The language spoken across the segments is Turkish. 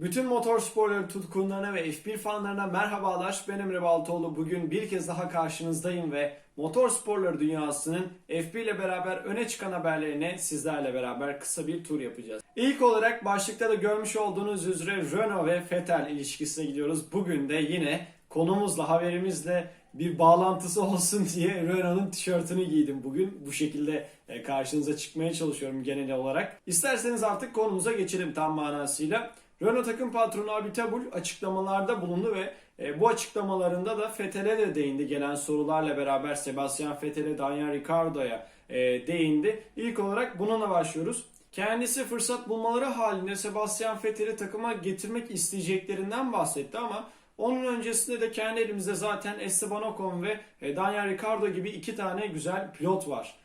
Bütün motorsporları tutkunlarına ve F1 fanlarına merhabalar. Ben Emre Baltoğlu. Bugün bir kez daha karşınızdayım ve motorsporları dünyasının F1 ile beraber öne çıkan haberlerine sizlerle beraber kısa bir tur yapacağız. İlk olarak başlıkta da görmüş olduğunuz üzere Renault ve Vettel ilişkisine gidiyoruz. Bugün de yine konumuzla, haberimizle bir bağlantısı olsun diye Renault'un tişörtünü giydim bugün. Bu şekilde e, karşınıza çıkmaya çalışıyorum genel olarak. İsterseniz artık konumuza geçelim tam manasıyla. Renault takım patronu Abi Tabul açıklamalarda bulundu ve e, bu açıklamalarında da Vettel'e de değindi. Gelen sorularla beraber Sebastian Vettel'e, Daniel Ricciardo'ya e, değindi. İlk olarak bununla başlıyoruz. Kendisi fırsat bulmaları halinde Sebastian Vettel'i takıma getirmek isteyeceklerinden bahsetti ama onun öncesinde de kendi elimizde zaten Esteban Ocon ve e, Daniel Ricciardo gibi iki tane güzel pilot var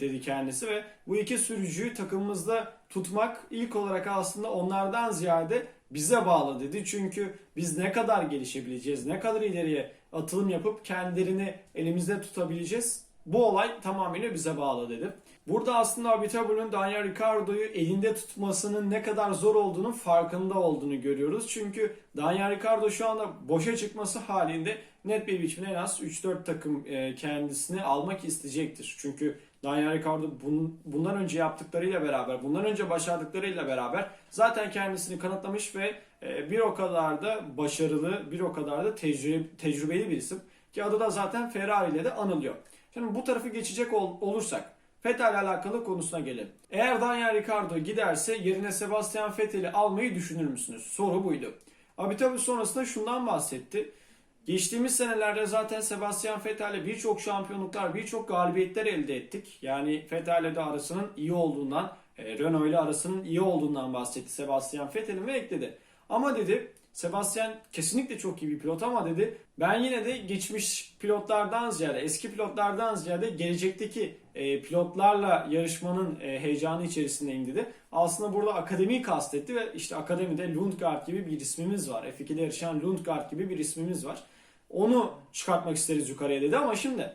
dedi kendisi ve bu iki sürücüyü takımımızda tutmak ilk olarak aslında onlardan ziyade bize bağlı dedi. Çünkü biz ne kadar gelişebileceğiz, ne kadar ileriye atılım yapıp kendilerini elimizde tutabileceğiz. Bu olay tamamıyla bize bağlı dedi. Burada aslında Abitabul'un Daniel Ricciardo'yu elinde tutmasının ne kadar zor olduğunun farkında olduğunu görüyoruz. Çünkü Daniel Ricciardo şu anda boşa çıkması halinde net bir biçimde en az 3-4 takım e, kendisini almak isteyecektir. Çünkü Daniel Ricciardo bun, bundan önce yaptıklarıyla beraber, bundan önce başardıklarıyla beraber zaten kendisini kanıtlamış ve e, bir o kadar da başarılı, bir o kadar da tecrübe, tecrübeli bir isim. Ki adı da zaten Ferrari ile de anılıyor. Şimdi bu tarafı geçecek ol, olursak Vettel alakalı konusuna gelelim. Eğer Daniel Ricciardo giderse yerine Sebastian Vettel'i almayı düşünür müsünüz? Soru buydu. Abi tabi sonrasında şundan bahsetti. Geçtiğimiz senelerde zaten Sebastian Vettel'le birçok şampiyonluklar, birçok galibiyetler elde ettik. Yani Vettel'le de arasının iyi olduğundan, e, Renault ile arasının iyi olduğundan bahsetti Sebastian Vettel'in ve ekledi. Ama dedi Sebastian kesinlikle çok iyi bir pilot ama dedi ben yine de geçmiş pilotlardan ziyade, eski pilotlardan ziyade gelecekteki e, pilotlarla yarışmanın e, heyecanı içerisindeyim dedi. Aslında burada akademiyi kastetti ve işte akademide Lundgaard gibi bir ismimiz var. F2'de yarışan Lundgaard gibi bir ismimiz var. Onu çıkartmak isteriz yukarıya dedi ama şimdi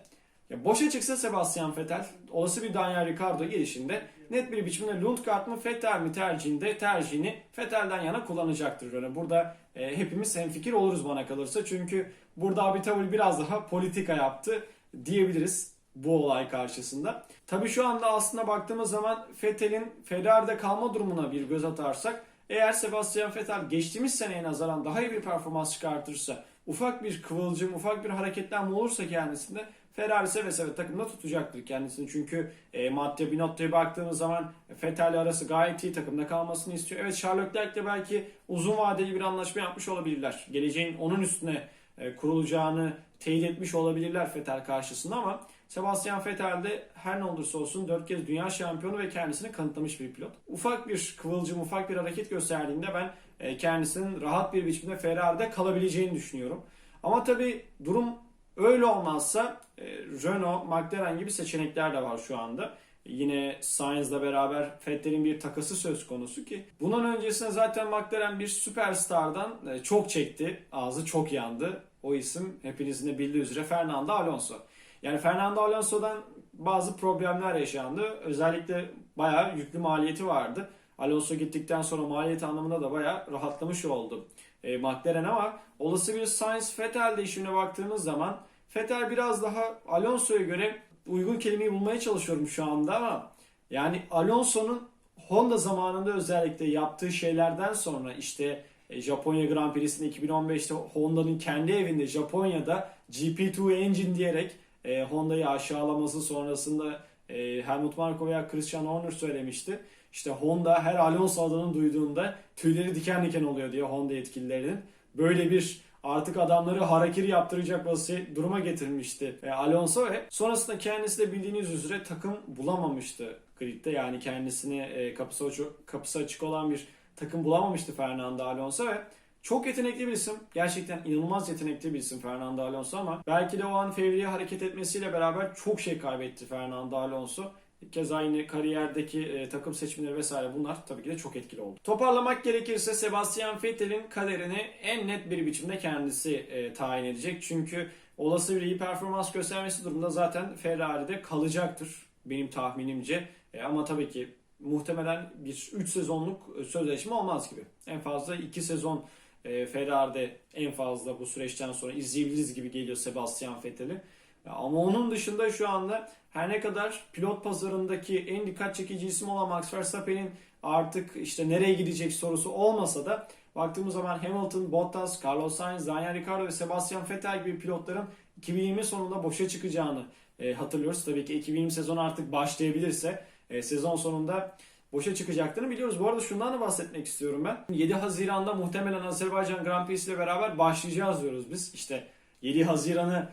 ya boşa çıksa Sebastian Vettel olası bir Daniel Ricciardo gelişinde net bir biçimde Lundgaard mı Vettel mi tercihinde tercihini Vettel'den yana kullanacaktır. Yani burada e, hepimiz hemfikir oluruz bana kalırsa. Çünkü burada Abitavul biraz daha politika yaptı diyebiliriz bu olay karşısında. Tabii şu anda aslında baktığımız zaman Vettel'in Ferrari'de kalma durumuna bir göz atarsak eğer Sebastian Vettel geçtiğimiz seneye nazaran daha iyi bir performans çıkartırsa ufak bir kıvılcım, ufak bir hareketlenme olursa kendisinde Ferrari seve seve takımda tutacaktır kendisini. Çünkü e, Matteo Binotto'ya baktığımız zaman Vettel arası gayet iyi takımda kalmasını istiyor. Evet Charles Leclerc'le belki uzun vadeli bir anlaşma yapmış olabilirler. Geleceğin onun üstüne e, kurulacağını teyit etmiş olabilirler Vettel karşısında ama Sebastian Vettel de her ne olursa olsun 4 kez dünya şampiyonu ve kendisini kanıtlamış bir pilot. Ufak bir kıvılcım, ufak bir hareket gösterdiğinde ben e, kendisinin rahat bir biçimde Ferrari'de kalabileceğini düşünüyorum. Ama tabii durum öyle olmazsa e, Renault, McLaren gibi seçenekler de var şu anda. Yine Sainz'la beraber Vettel'in bir takası söz konusu ki bunun öncesinde zaten McLaren bir süperstardan e, çok çekti. Ağzı çok yandı. O isim hepinizin de bildiği üzere Fernando Alonso. Yani Fernando Alonso'dan bazı problemler yaşandı. Özellikle bayağı yüklü maliyeti vardı. Alonso gittikten sonra maliyet anlamında da bayağı rahatlamış oldu e, McLaren ama olası bir Sainz Vettel değişimine baktığımız zaman Vettel biraz daha Alonso'ya göre uygun kelimeyi bulmaya çalışıyorum şu anda ama yani Alonso'nun Honda zamanında özellikle yaptığı şeylerden sonra işte e, Japonya Grand Prix'sinde 2015'te Honda'nın kendi evinde Japonya'da GP2 engine diyerek e, Honda'yı aşağılaması sonrasında e, Helmut Marko veya Christian Horner söylemişti. İşte Honda her Alonso adını duyduğunda tüyleri diken diken oluyor diye Honda yetkililerinin. Böyle bir artık adamları harakiri yaptıracak vaziyet duruma getirmişti e, Alonso ve sonrasında kendisi de bildiğiniz üzere takım bulamamıştı gridde. Yani kendisine e, kapısı, açık, kapısı açık olan bir takım bulamamıştı Fernando Alonso ve çok yetenekli bir isim. Gerçekten inanılmaz yetenekli bir isim Fernando Alonso ama belki de o an fevri hareket etmesiyle beraber çok şey kaybetti Fernando Alonso. Keza yine kariyerdeki e, takım seçimleri vesaire bunlar tabii ki de çok etkili oldu. Toparlamak gerekirse Sebastian Vettel'in kaderini en net bir biçimde kendisi e, tayin edecek. Çünkü olası bir iyi performans göstermesi durumunda zaten Ferrari'de kalacaktır benim tahminimce. E, ama tabii ki muhtemelen bir 3 sezonluk sözleşme olmaz gibi. En fazla 2 sezon e, Ferrari'de en fazla bu süreçten sonra izleyebiliriz gibi geliyor Sebastian Vettel'i. Ama onun dışında şu anda her ne kadar pilot pazarındaki en dikkat çekici isim olan Max Verstappen'in artık işte nereye gidecek sorusu olmasa da baktığımız zaman Hamilton, Bottas, Carlos Sainz, Daniel Ricciardo ve Sebastian Vettel gibi pilotların 2020 sonunda boşa çıkacağını e, hatırlıyoruz. Tabii ki 2020 sezonu artık başlayabilirse e, sezon sonunda boşa çıkacaklarını biliyoruz. Bu arada şundan da bahsetmek istiyorum ben. 7 Haziran'da muhtemelen Azerbaycan Grand Prix ile beraber başlayacağız diyoruz biz. İşte 7 Haziran'ı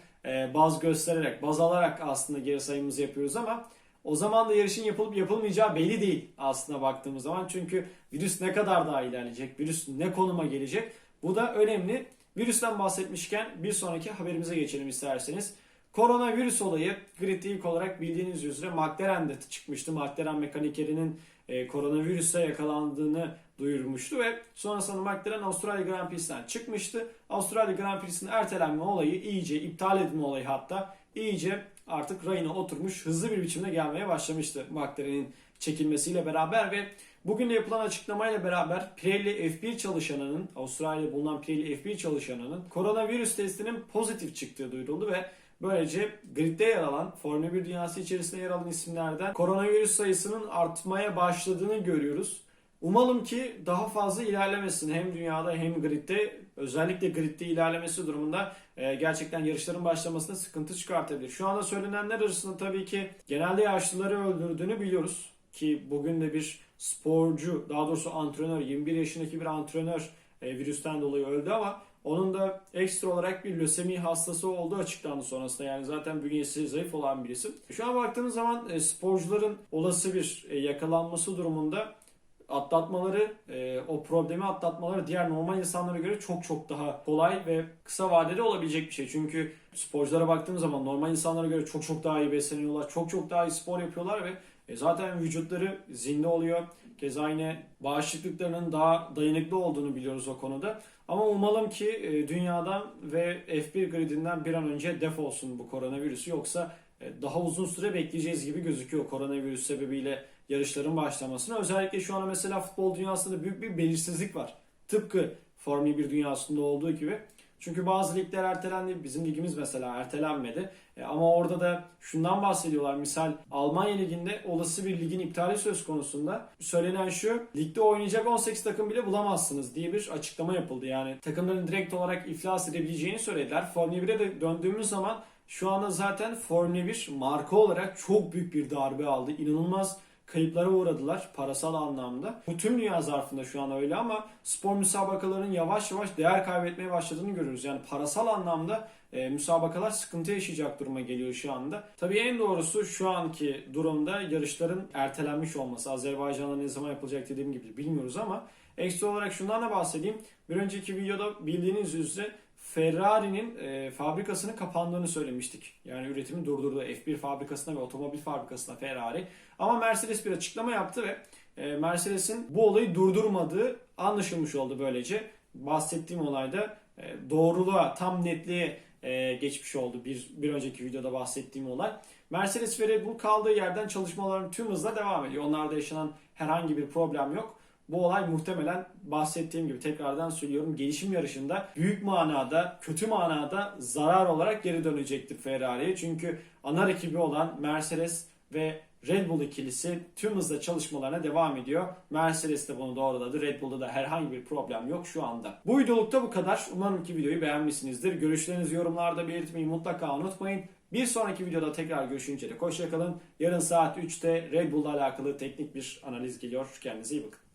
baz göstererek, baz alarak aslında geri sayımımızı yapıyoruz ama o zaman da yarışın yapılıp yapılmayacağı belli değil aslında baktığımız zaman. Çünkü virüs ne kadar daha ilerleyecek, virüs ne konuma gelecek bu da önemli. Virüsten bahsetmişken bir sonraki haberimize geçelim isterseniz. Koronavirüs olayı gridde ilk olarak bildiğiniz üzere McLaren'de çıkmıştı. McLaren mekanikerinin e, koronavirüse yakalandığını duyurmuştu ve sonrasında McLaren Avustralya Grand Prix'sinden çıkmıştı. Avustralya Grand Prix'sinin ertelenme olayı iyice iptal edilme olayı hatta iyice artık rayına oturmuş hızlı bir biçimde gelmeye başlamıştı McLaren'in çekilmesiyle beraber ve bugün de yapılan açıklamayla beraber Pirelli F1 çalışanının Avustralya'da bulunan Pirelli F1 çalışanının koronavirüs testinin pozitif çıktığı duyuruldu ve Böylece gridde yer alan, Formula 1 dünyası içerisinde yer alan isimlerden koronavirüs sayısının artmaya başladığını görüyoruz. Umalım ki daha fazla ilerlemesin hem dünyada hem gridde özellikle gridde ilerlemesi durumunda e, gerçekten yarışların başlamasına sıkıntı çıkartabilir. Şu anda söylenenler arasında tabii ki genelde yaşlıları öldürdüğünü biliyoruz ki bugün de bir sporcu daha doğrusu antrenör 21 yaşındaki bir antrenör e, virüsten dolayı öldü ama onun da ekstra olarak bir lösemi hastası olduğu açıklandı sonrasında. Yani zaten bünyesi zayıf olan birisi. Şu an baktığımız zaman e, sporcuların olası bir yakalanması durumunda atlatmaları, e, o problemi atlatmaları diğer normal insanlara göre çok çok daha kolay ve kısa vadede olabilecek bir şey. Çünkü sporculara baktığımız zaman normal insanlara göre çok çok daha iyi besleniyorlar, çok çok daha iyi spor yapıyorlar ve e, zaten vücutları zinde oluyor. Keza yine bağışıklıklarının daha dayanıklı olduğunu biliyoruz o konuda. Ama umalım ki e, dünyadan ve F1 gridinden bir an önce defolsun bu koronavirüsü yoksa e, daha uzun süre bekleyeceğiz gibi gözüküyor koronavirüs sebebiyle yarışların başlamasına. Özellikle şu an mesela futbol dünyasında büyük bir belirsizlik var. Tıpkı Formula 1 dünyasında olduğu gibi. Çünkü bazı ligler ertelendi. Bizim ligimiz mesela ertelenmedi. E, ama orada da şundan bahsediyorlar. Misal Almanya liginde olası bir ligin iptali söz konusunda söylenen şu. Ligde oynayacak 18 takım bile bulamazsınız diye bir açıklama yapıldı. Yani takımların direkt olarak iflas edebileceğini söylediler. Formula 1'e de döndüğümüz zaman şu anda zaten Formula 1 marka olarak çok büyük bir darbe aldı. İnanılmaz kayıplara uğradılar parasal anlamda. Bu tüm dünya zarfında şu an öyle ama spor müsabakalarının yavaş yavaş değer kaybetmeye başladığını görüyoruz. Yani parasal anlamda e, müsabakalar sıkıntı yaşayacak duruma geliyor şu anda. Tabii en doğrusu şu anki durumda yarışların ertelenmiş olması. Azerbaycan'da ne zaman yapılacak dediğim gibi bilmiyoruz ama ekstra olarak şundan da bahsedeyim. Bir önceki videoda bildiğiniz üzere Ferrari'nin e, fabrikasının kapandığını söylemiştik. Yani üretimi durdurdu F1 fabrikasına ve otomobil fabrikasına Ferrari. Ama Mercedes bir açıklama yaptı ve e, Mercedes'in bu olayı durdurmadığı anlaşılmış oldu böylece. Bahsettiğim olayda e, doğruluğa, tam netliğe e, geçmiş oldu bir, bir önceki videoda bahsettiğim olay. Mercedes ve Red Bull kaldığı yerden çalışmaların tüm hızla devam ediyor. Onlarda yaşanan herhangi bir problem yok. Bu olay muhtemelen bahsettiğim gibi tekrardan söylüyorum gelişim yarışında büyük manada, kötü manada zarar olarak geri dönecektir Ferrari'ye. Çünkü ana rakibi olan Mercedes ve Red Bull ikilisi tüm hızla çalışmalarına devam ediyor. Mercedes de bunu doğruladı. Red Bull'da da herhangi bir problem yok şu anda. Bu videolukta bu kadar. Umarım ki videoyu beğenmişsinizdir. Görüşlerinizi yorumlarda belirtmeyi mutlaka unutmayın. Bir sonraki videoda tekrar görüşünce de hoşçakalın. Yarın saat 3'te Red Bull'la alakalı teknik bir analiz geliyor. Kendinize iyi bakın.